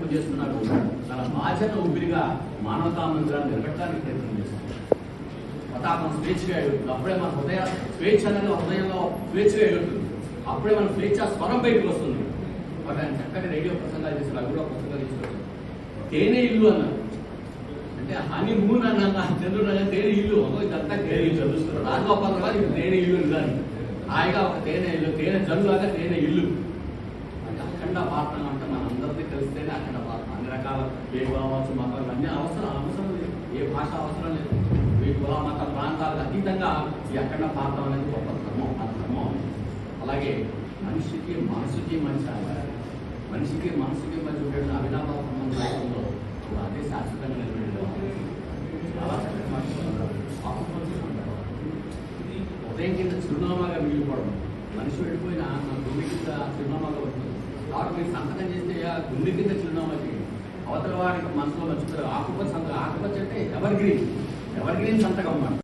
ప్రకాశింపజేస్తున్నాడు తన బాధ్యత ఊపిరిగా మానవతా మందిరాన్ని నిలబెట్టడానికి ప్రయత్నం చేస్తున్నాడు పతాకం స్వేచ్ఛగా అప్పుడే మన హృదయ స్వేచ్ఛ అనేది హృదయంలో స్వేచ్ఛగా ఎగురుతుంది. అప్పుడే మన స్వేచ్ఛ స్వరం బయటకు వస్తుంది. బట్ ఆయన చక్కటి రేడియో ప్రసంగాలు చేశారు. అవి కూడా ప్రసంగాలు తీసుకొచ్చారు తేనె ఇల్లు అన్నారు. అంటే హనీ మూన్ అన్నాక చంద్రుడు అన్న తేనె ఇల్లు. ఇదంతా తేనె ఇల్లు. చూస్తున్నారు రాజగోపాల్ గారు ఇది తేనె ఇల్లు నిజాన్ని హాయిగా ఒక తేనె ఇల్లు తేనె జల్లులాగా తేనె ఇల్లు. అఖండ భారతం అంటే మనందరికీ తెలిస్తేనే అఖండ భారతం అన్ని రకాల ఏ మతాలు అన్ని అవసరం అవసరం లేదు. ఏ భాష అవసరం లేదు. ఈ కుల మత ప్రాంతాలకు అతీతంగా ఈ అఖండ భారతం అనేది గొప్ప ధర్మం. ఆ ధర్మం. అలాగే మనిషికి మనసుకి మంచి అన్నారు. మనిషికి మనసుకి మంచి ఉండేది అవినాభావ సంబంధంలో అదే శాశ్వతంగా నిలబడి చాలా చక్కటి ఉదయం కింద చిరునామాగా మిగిలిపోవడం. మనిషి వెళ్ళిపోయిన నా గుండె కింద వారు మీరు సంతకం చేస్తే గుండె కింద చిరునామా చేయండి అవతల వారికి మనసులో మర్చిపోతారు ఆకుపచ్చ సంతకం ఆకుపచ్చ అంటే ఎవర్ గ్రీన్? ఎవర్ గ్రీన్ సంతకం అన్నమాట.